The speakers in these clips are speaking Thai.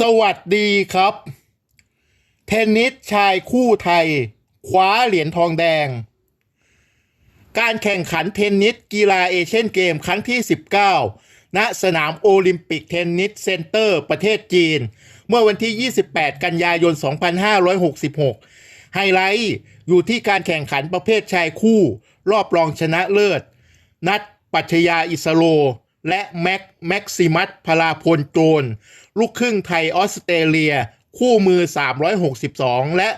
สวัสดีครับ เทนนิสชายคู่ไทย คว้าเหรียญทองแดง การแข่งขันเทนนิสกีฬาเอเชียนเกมครั้งที่ 19 ณ สนามโอลิมปิกเทนนิสเซ็นเตอร์ประเทศจีน เมื่อวันที่ 28 กันยายน 2566 ไฮไลท์อยู่ที่การแข่งขันประเภทชายคู่ รอบรองชนะเลิศ นัดปัชญาอิสโล และแม็กแม็กซิมัสพลาพลโจรลูกครึ่งไทยออสเตรเลีย คู่มือ 362 และ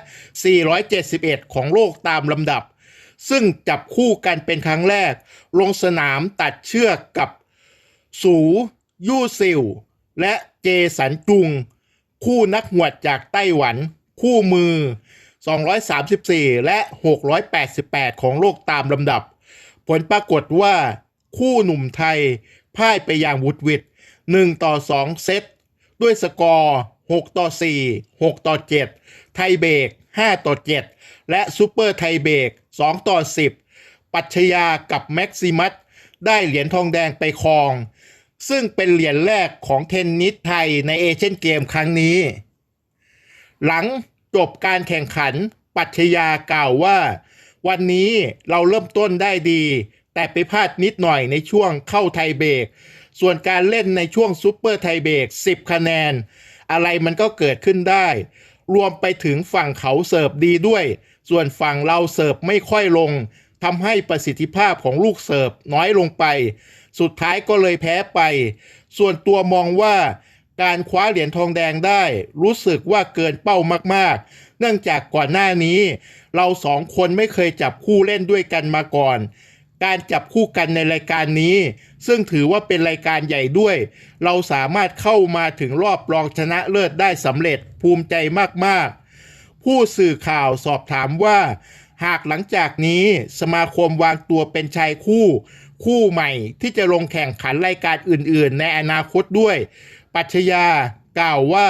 471 ของโลกตามลำดับ ซึ่งจับคู่กันเป็นครั้งแรก ลงสนามตัดเชือกกับ สูยู่ซิว และเจสันจุง คู่นักหวดจากไต้หวัน คู่มือ 234 และ 688 ของโลกตามลำดับ ผลปรากฏว่าคู่หนุ่มไทย พ่ายไปอย่างวุดวิด1ต่อ 2 เซต ด้วยสกอร์ 6 ต่อ 4 6 ต่อ 7 ไทยเบรก5 ต่อ 7 และซูเปอร์ไทยเบรก2 ต่อ 10 ปัชญากับแม็กซิมัสได้เหรียญทองแดงไปครอง ซึ่งเป็นเหรียญแรกของเทนนิสไทยในเอเชียนเกมครั้งนี้ หลังจบการแข่งขันปัชญากล่าวว่า วันนี้เราเริ่มต้นได้ดี แต่ไปพลาดนิดหน่อยในช่วงเข้าไทยเบรกส่วนการเล่นในช่วงซูเปอร์ไทยเบรก10 คะแนน อะไรมันก็เกิดขึ้นได้ รวมไปถึงฝั่งเขาเสิร์ฟดีด้วย ส่วนฝั่งเราเสิร์ฟไม่ค่อยลงทำให้ประสิทธิภาพของลูกเสิร์ฟน้อยลงไป สุดท้ายก็เลยแพ้ไป ส่วนตัวมองว่าการคว้าเหรียญทองแดงได้ รู้สึกว่าเกินเป้ามากๆ เนื่องจากก่อนหน้านี้ เราสองคนไม่เคยจับคู่เล่นด้วยกันมาก่อน การจับคู่กันในรายการนี้ ซึ่งถือว่าเป็นรายการใหญ่ด้วย เราสามารถเข้ามาถึงรอบรองชนะเลิศได้สำเร็จภูมิใจมากๆ ผู้สื่อข่าวสอบถามว่า หากหลังจากนี้สมาคมวางตัวเป็นชายคู่ คู่ใหม่ที่จะลงแข่งขันรายการอื่น ๆ ในอนาคตด้วย ปัชญากล่าวว่า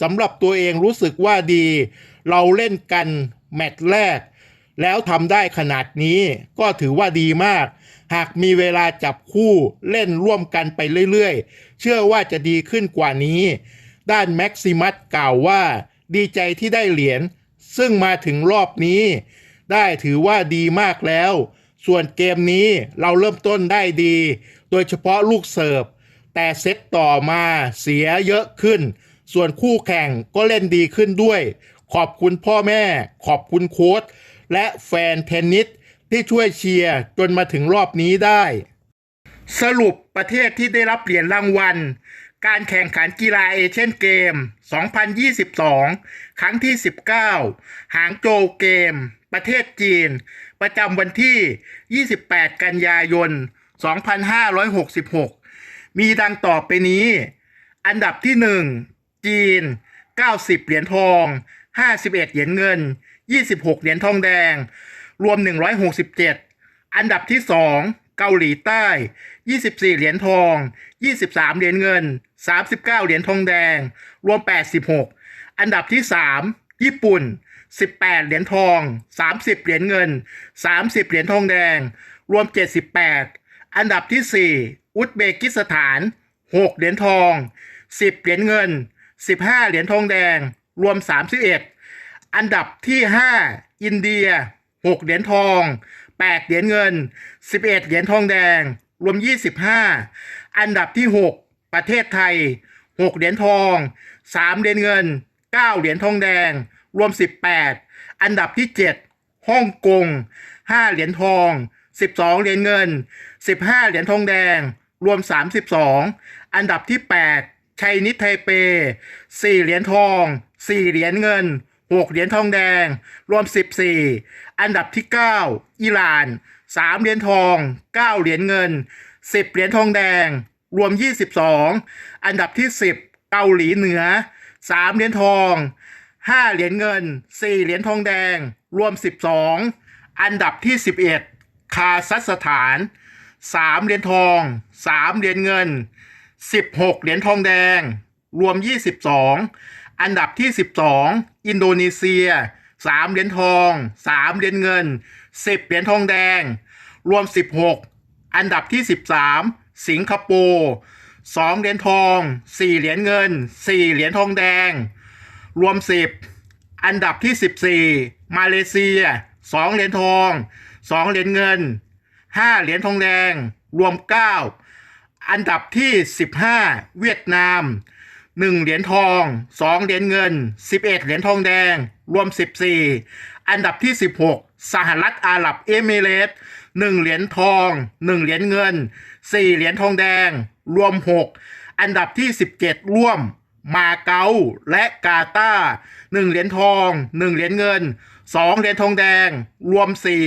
สำหรับตัวเองรู้สึกว่าดี เราเล่นกันแมตช์แรก แล้วทำได้ขนาดนี้ก็ถือว่าดีมาก หากมีเวลาจับคู่เล่นร่วมกันไปเรื่อยๆ เชื่อว่าจะดีขึ้นกว่านี้ ด้านแม็กซิมัสกล่าวว่า ดีใจที่ได้เหรียญซึ่งมาถึงรอบนี้ ได้ถือว่าดีมากแล้ว ส่วนเกมนี้เราเริ่มต้นได้ดี โดยเฉพาะลูกเสิร์ฟ แต่เซตต่อมาเสียเยอะขึ้น ส่วนคู่แข่งก็เล่นดีขึ้นด้วย ขอบคุณพ่อแม่ ขอบคุณโค้ช และแฟนเทนนิสที่ช่วยเชียร์จนมาถึงรอบนี้ได้ สรุปประเทศที่ได้รับเหรียญรางวัล การแข่งขันกีฬาเอเชียนเกม 2022 ครั้งที่ 19 หางโจวเกม ประเทศจีน ประจำวันที่ 28 กันยายน 2566 มีดังต่อไปนี้ อันดับที่ 1 จีน 90 เหรียญทอง 51 เหรียญเงิน 26 เหรียญทองแดง รวม 167 อันดับที่ 2 เกาหลีใต้ 24 เหรียญทอง 23 เหรียญเงิน 39 เหรียญทองแดง รวม 86 อันดับที่ 3 ญี่ปุ่น 18 เหรียญทอง 30 เหรียญเงิน 30 เหรียญทองแดง รวม 78 อันดับที่ 4 อุซเบกิสถาน 6 เหรียญทอง 10 เหรียญเงิน 15 เหรียญทองแดง รวม 31 อันดับที่ 5 อินเดีย 6 เหรียญทอง 8 เหรียญเงิน 11 เหรียญทองแดง รวม 25 อันดับที่ 6 ประเทศไทย 6 เหรียญทอง 3 เหรียญเงิน 9 เหรียญทองแดง รวม 18 อันดับที่ 7 ฮ่องกง 5 เหรียญทอง 12 เหรียญเงิน 15 เหรียญทองแดง รวม 32 อันดับที่ 8 ชัยนิทไทเป 4 เหรียญทอง 4 เหรียญเงิน 6 เหรียญทองแดง รวม 14 อันดับที่ 9 อิหร่าน 3 เหรียญทอง 9 เหรียญเงิน 10 เหรียญทองแดง รวม 22 อันดับที่ 10 เกาหลีเหนือ 3 เหรียญทอง 5 เหรียญเงิน 4 เหรียญทองแดง รวม 12 อันดับที่ 11 คาซัคสถาน 3 เหรียญทอง 3 เหรียญเงิน 16 เหรียญทองแดง รวม 22 อันดับที่ 12 อินโดนีเซีย 3 เหรียญทอง 3 เหรียญเงิน 10 เหรียญทองแดง รวม 16 อันดับที่ 13 สิงคโปร์สองเหรียญทองสี่เหรียญเงินสี่เหรียญทองแดง รวมสิบอันดับที่สิบสี่มาเลเซียสองเหรียญทองสองเหรียญเงินห้าเหรียญทองแดง รวมเก้าอันดับที่สิบห้าเวียดนาม หนึ่งเหรียญทองสองเหรียญเงินสิบเอ็ดเหรียญทองแดง รวมสิบสี่อันดับที่สิบหกสหรัฐอาหรับเอมิเรตส์หนึ่งเหรียญทองหนึ่งเหรียญเงินสี่เหรียญทองแดง รวมหกอันดับที่สิบเจ็ดร่วมมาเก๊าและกาตาร์หนึ่งเหรียญทองหนึ่งเหรียญเงินสองเหรียญทองแดง รวมสี่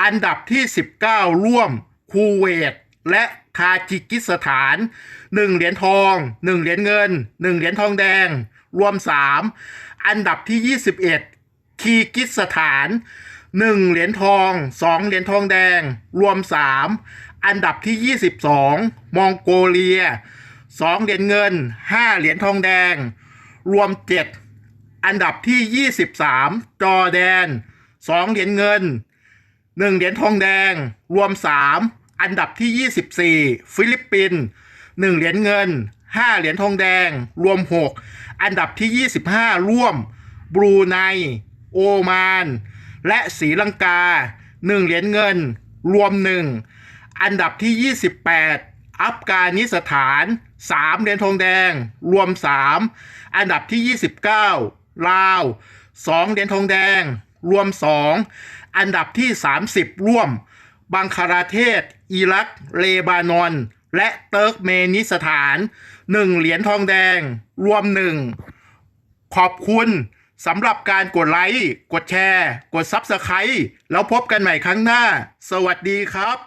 อันดับที่สิบเก้าร่วมคูเวตและ ทาจิกิสถานหนึ่งเหรียญทองหนึ่งเหรียญเงินหนึ่งเหรียญทองแดง รวมสามอันดับที่ยี่สิบเอ็ดคีกิสถานหนึ่งเหรียญทองสองเหรียญทองแดง รวมสามอันดับที่ยี่สิบสองมองโกเลียสองเหรียญเงินห้าเหรียญทองแดง รวมเจ็ดอันดับที่ยี่สิบสามจอร์แดนสองเหรียญเงินหนึ่งเหรียญทองแดง รวมสาม อันดับที่ยี่สิบสี่ฟิลิปปินส์หนึ่งเหรียญเงินห้าเหรียญทองแดง รวมหกอันดับที่ยี่สิบห้าร่วม บรูไน โอมาน และศรีลังกาหนึ่งเหรียญเงิน รวมหนึ่งอันดับที่ 28 อัฟกานิสถาน 3 เหรียญทองแดง รวม 3 อันดับที่ 29 ลาว 2 เหรียญทองแดง รวม 2 อันดับที่ 30 ร่วม บังคลาเทศ อิรัก เลบานอน และเติร์กเมนิสถาน 1 เหรียญทองแดง รวม 1 ขอบคุณสำหรับการกดไลค์ กดแชร์ กด Subscribe แล้วพบกันใหม่ครั้งหน้า สวัสดีครับ